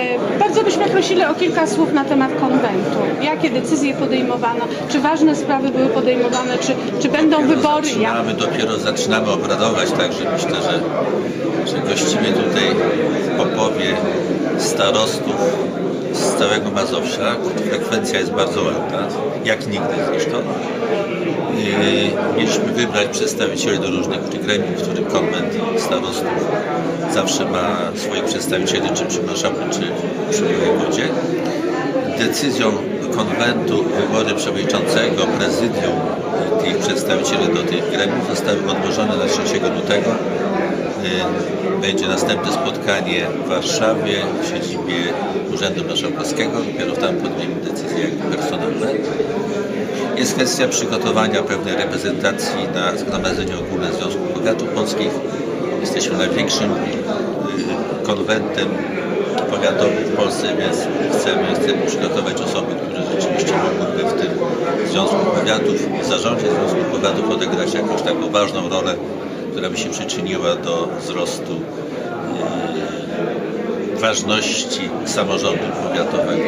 E, Bardzo byśmy prosili o kilka słów na temat konwentu. Jakie decyzje podejmowano? Czy ważne sprawy były podejmowane? Czy, czy będą Dopiero wybory? Zaczynamy, dopiero zaczynamy obradować, także myślę, że, że gościmy tutaj w Popowie starostów całego Mazowsza. Frekwencja jest bardzo ładna, jak nigdy zresztą. Mieliśmy wybrać przedstawicieli do różnych gremiów, w którym konwent starostów zawsze ma swoich przedstawicieli, czy przy marszałku, czy przy wojewodzie. Decyzją konwentu wybory przewodniczącego, prezydium tych przedstawicieli do tych gremiów zostały odłożone na 3 lutego. Y, Będzie następne spotkanie w Warszawie, w siedzibie Urzędu Marszałkowskiego. Dopiero tam podjmiemy decyzje personalne. Jest kwestia przygotowania pewnej reprezentacji na Zgromadzeniu Ogólne Związku Powiatów Polskich. Jesteśmy największym y, konwentem powiatowym w Polsce, więc chcemy, chcemy przygotować osoby, które rzeczywiście mogłyby w tym Związku Powiatów, w zarządzie Związku Powiatów odegrać jakąś taką ważną rolę, która by się przyczyniła do wzrostu y, ważności samorządu powiatowego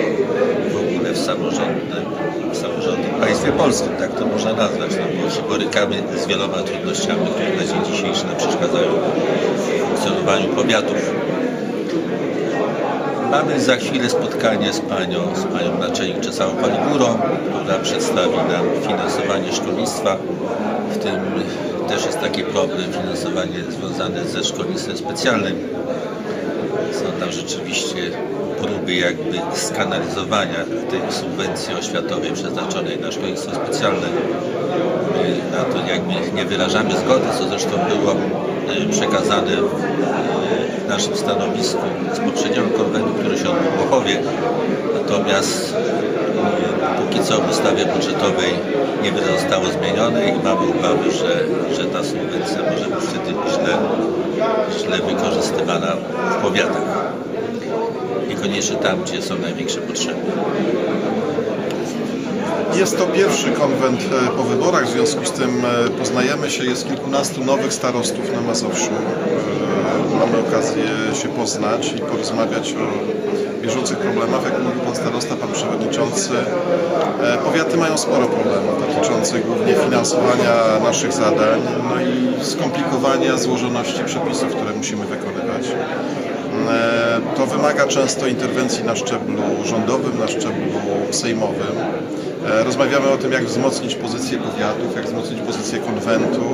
w ogóle w samorządnym, w państwie polskim, tak to można nazwać, no, bo się borykamy z wieloma trudnościami, które na dzień dzisiejszy nam przeszkadzają w funkcjonowaniu powiatów. Mamy za chwilę spotkanie z panią, z panią naczelnik Czesałą Paligurą, która przedstawi nam finansowanie szkolnictwa. W tym też jest taki problem, finansowanie związane ze szkolnictwem specjalnym. Są tam rzeczywiście próby jakby skanalizowania tej subwencji oświatowej przeznaczonej na szkolnictwo specjalne. My na to jakby nie wyrażamy zgody, co zresztą było przekazane w naszym stanowisku z poprzedniego konwentu, który się odbył w Pochowie. Natomiast y, póki co w ustawie budżetowej niewiele zostało zmienione i mamy obawy, że, że ta subwencja może być wtedy źle, źle wykorzystywana w powiatach. Niekoniecznie tam, gdzie są największe potrzeby. Jest to pierwszy konwent e, po wyborach, w związku z tym e, poznajemy się, jest kilkunastu nowych starostów na Mazowszu. E, Mamy okazję się poznać i porozmawiać o bieżących problemach. Jak mówił Pan Starosta, Pan Przewodniczący, powiaty mają sporo problemów dotyczących głównie finansowania naszych zadań, no i skomplikowania złożoności przepisów, które musimy wykonywać. To wymaga często interwencji na szczeblu rządowym, na szczeblu sejmowym. E, Rozmawiamy o tym, jak wzmocnić pozycję powiatów, jak wzmocnić pozycję konwentu,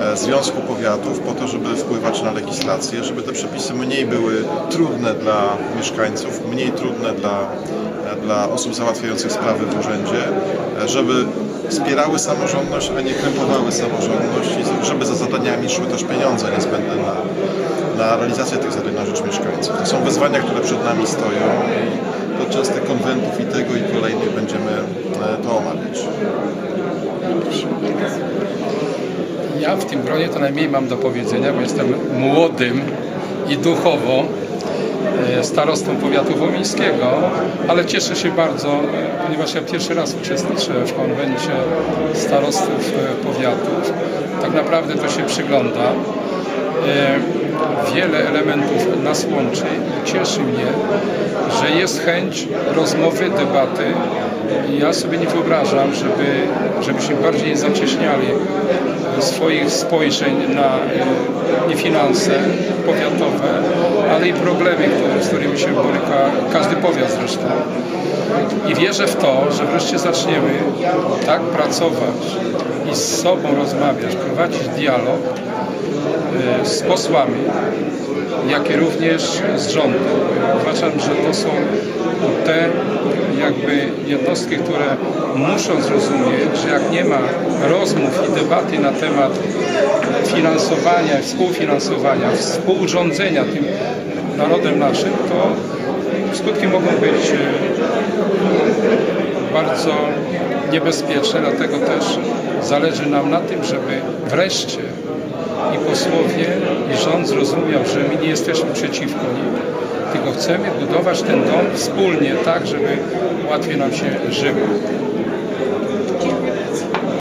e, Związku Powiatów, po to, żeby wpływać na legislację, żeby te przepisy mniej były trudne dla mieszkańców, mniej trudne dla, e, dla osób załatwiających sprawy w urzędzie, żeby wspierały samorządność, a nie krępowały samorządność i żeby za zadaniami szły też pieniądze niezbędne na, na realizację tych zadań na rzecz mieszkańców. To są wyzwania, które przed nami stoją podczas tych konwentów i tego i kolejnych będziemy e, to omawiać. Ja w tym gronie to najmniej mam do powiedzenia, bo jestem młodym i duchowo e, starostą powiatu womińskiego, ale cieszę się bardzo, ponieważ ja pierwszy raz uczestniczę w konwencie starostów e, powiatów. Tak naprawdę to się przygląda. E, Wiele elementów nas łączy. Cieszy mnie, że jest chęć rozmowy, debaty. Ja sobie nie wyobrażam, żeby, żebyśmy bardziej zacieśniali swoich spojrzeń na e, nie finanse powiatowe, ale i problemy, które, z którymi się boryka każdy powiat zresztą. I wierzę w to, że wreszcie zaczniemy tak pracować i z sobą rozmawiać, prowadzić dialog z posłami, jak i również z rządem. Uważam, że to są te jakby jednostki, które muszą zrozumieć, że jak nie ma rozmów i debaty na temat finansowania, współfinansowania, współrządzenia tym narodem naszym, to skutki mogą być e, bardzo niebezpieczne, dlatego też zależy nam na tym, żeby wreszcie i posłowie, i rząd zrozumiał, że my nie jesteśmy przeciwko nim, tylko chcemy budować ten dom wspólnie tak, żeby łatwiej nam się żyło.